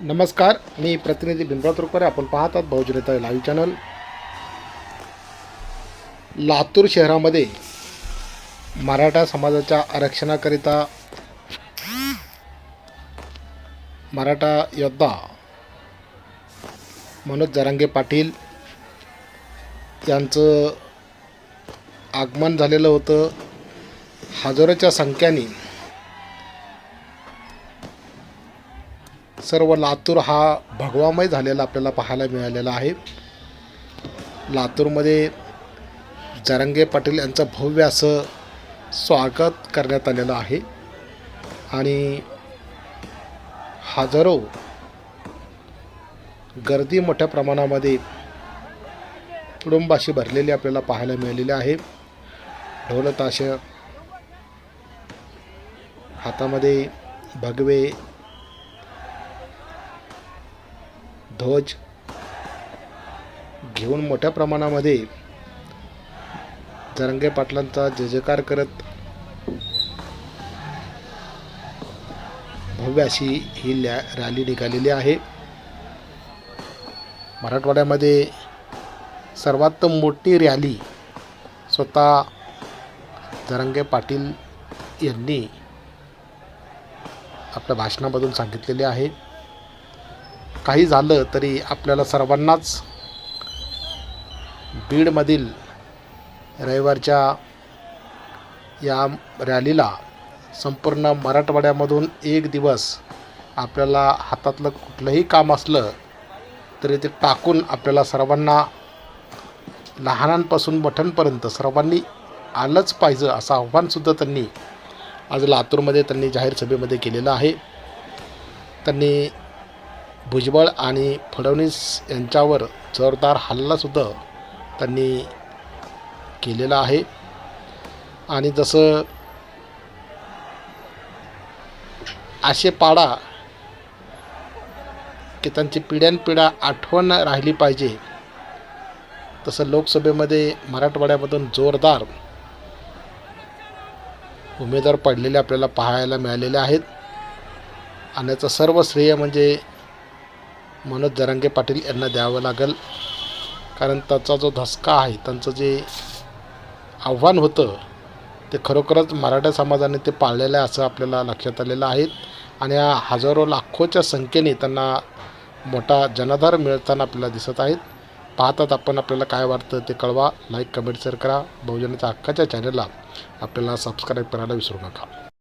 नमस्कार मी प्रतिनिधी भीमराव तुरकरे आपण पाहतात बहुजनता लाईव्ह चॅनल. लातूर शहरामध्ये मराठा समाजाच्या आरक्षणाकरिता मराठा योद्धा मनोज जरांगे पाटील यांचं आगमन झालेलं होतं. हजारोच्या संख्येने सर्व लातूर हा भगवामय झालेला आपल्याला पाहायला मिळालेला आहे. लातूरमध्ये जरंगे पाटील यांचं भव्य असं स्वागत करण्यात आलेलं आहे. आणि हजारो गर्दी मोठ्या प्रमाणामध्ये कुटुंबाशी भरलेली आपल्याला पाहायला मिळालेली आहे. ढोलताश हातामध्ये भगवे ध्वज घेऊन मोठ्या प्रमाणामध्ये जरंगे पाटलांचा जय जयकार करत भव्य अशी ही लॅ रॅली निघालेली आहे. मराठवाड्यामध्ये सर्वात मोठी रॅली स्वतः जरंगे पाटील यांनी आपल्या भाषणामधून सांगितलेले आहे. काही झालं तरी आपल्याला सर्वांनाच बीडमधील रविवारच्या या रॅलीला संपूर्ण मराठवाड्यामधून एक दिवस आपल्याला हातातलं कुठलंही काम असलं तरी ते टाकून आपल्याला सर्वांना लहानांपासून मोठ्यांपर्यंत सर्वांनी आलंच पाहिजे असं आव्हानसुद्धा त्यांनी आज लातूरमध्ये त्यांनी जाहीर सभेमध्ये केलेलं आहे. त्यांनी भुजबळ आणि फडणवीस यांच्यावर जोरदार हल्लासुद्धा त्यांनी केलेला आहे. आणि जसं असे पाडा की त्यांची पिढ्यानपिढ्या आठवण राहिली पाहिजे तसं लोकसभेमध्ये मराठवाड्यामधून जोरदार उमेदवार पडलेले आपल्याला पाहायला मिळालेले आहेत. आणि याचं सर्व श्रेय म्हणजे मनोज जरांगे पाटील यांना द्यावं लागेल. कारण त्याचा जो धसका आहे त्यांचं जे आव्हान होतं ते खरोखरच मराठा समाजाने ते पाळलेलं आहे असं आपल्याला लक्षात आलेलं आहे. आणि या हजारो लाखोच्या संख्येने त्यांना मोठा जनाधार मिळताना आपल्याला दिसत आहेत. पाहतात आपण आपल्याला काय वाटतं ते कळवा. लाईक कमेंट शेअर करा. बहुजनाच्या हक्काच्या चॅनलला आपल्याला सबस्क्राईब करायला विसरू नका.